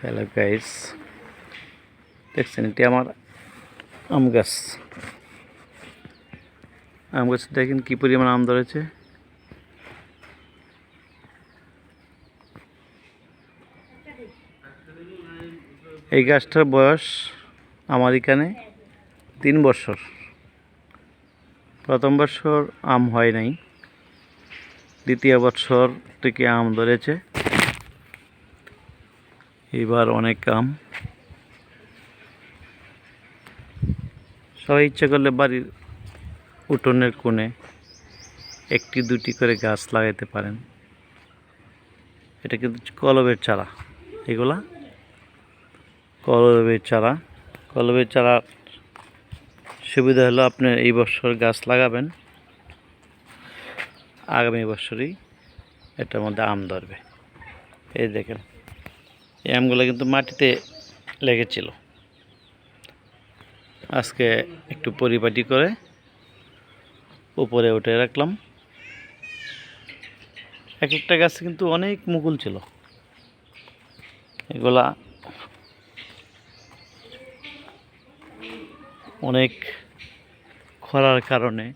Hello guys দেখছেন, এটি আমার আম গাছ। আম গাছে দেখেন কি পরিমাণ আম ধরেছে। এই গাছটার বয়স আমার এখানে তিন বছর। প্রথম বছর আম হয় নাই। দ্বিতীয় বছর থেকে আম ধরেছে। এবার অনেক আম। সবাই ইচ্ছা করলে বাড়ির উঠোনের কোণে একটি দুটি করে গাছ লাগাইতে পারেন। এটা কিন্তু কলবের চারা। এগুলা কলবের চারা। কলবের চারা সুবিধা হলো আপনি এই বছর গাছ লাগাবেন। আগামী বছরই এটার মধ্যে আম ধরবে। এই দেখেন, এই আমগুলো কিন্তু মাটিতে লেগেছিল। আজকে একটু পরিপাটি করে উপরে উঠে রাখলাম। এক একটা গাছে কিন্তু অনেক মুকুল ছিল। এগুলা অনেক খরার কারণে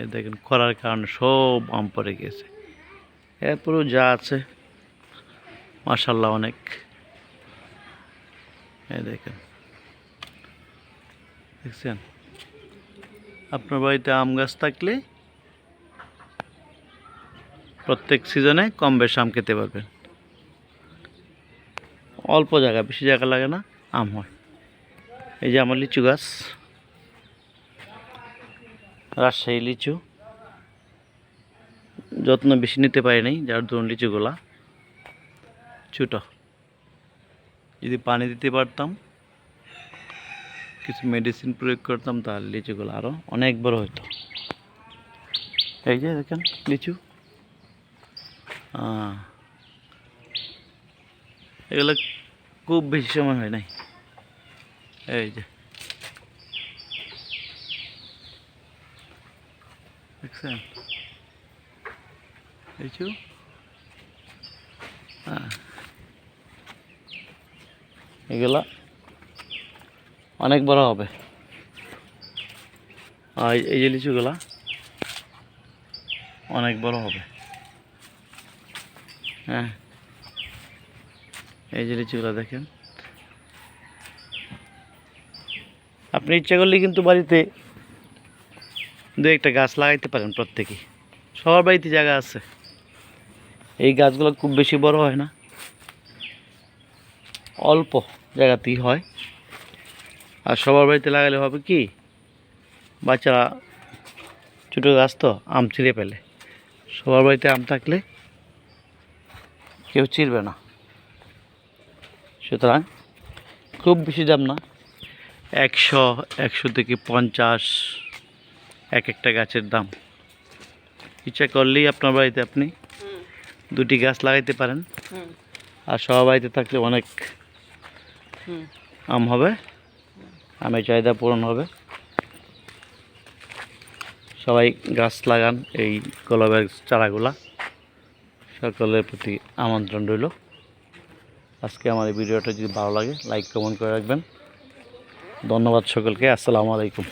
এই দেখেন, খরার কারণে সব আম পড়ে গেছে। এরপরেও যা আছে মাশাল্লাহ অনেক। দেখেন, দেখছেন? আপনার বাড়িতে আম গাছ থাকলে প্রত্যেক সিজনে কম বেশ আম খেতে পারবেন। অল্প জায়গা, বেশি জায়গা লাগে না, আম হয়। এই যে আমার লিচু গাছ। রাজশাহী লিচু। যত্ন বেশি নিতে পারি নাই, যার ধরুন লিচুগুলা। ছোটো। যদি পানি দিতে পারতাম, কিছু মেডিসিন প্রয়োগ করতাম, তাহলে লিচুগুলো আরও অনেক বড় হতো এই যে দেখেন, লিচু। এগুলো খুব বেশি সময় হয় নাই। এই যে। দেখছেন লিচু হ্যাঁ এগুলা অনেক বড় হবে। এই যে লিচুগুলা অনেক বড় হবে। হ্যাঁ। এই যে লিচুগুলা দেখেন। আপনি ইচ্ছা করলে কিন্তু বাড়িতে দু একটা গাছ লাগাইতে পারেন প্রত্যেকেই সবার বাড়িতে জায়গা আছে। এই গাছগুলো খুব বেশি বড় হয় না। অল্প জায়গাতেই হয়। আর সবার বাড়িতে লাগালে হবে কি, বাচ্চারা ছোটো গাছ তো, আম ছিঁড়ে ফেলে। সবার বাড়িতে আম থাকলে কেউ ছিঁড়বে না। সুতরাং খুব বেশি দাম না। একশো একশো থেকে পঞ্চাশ এক একটা গাছের দাম। ইচ্ছা করলেই আপনার বাড়িতে আপনি দুটি গাছ লাগাইতে পারেন। আর সবার বাড়িতে থাকলে অনেক আম হবে আমের চাহিদা পূরণ হবে। সবাই গাছ লাগান এই গোলাপের চারাগুলা। সকলের প্রতি আমন্ত্রণ রইল। আজকে আমার এই ভিডিওটা যদি ভালো লাগে লাইক কমেন্ট করে রাখবেন। ধন্যবাদ সকলকে আসসালামু আলাইকুম।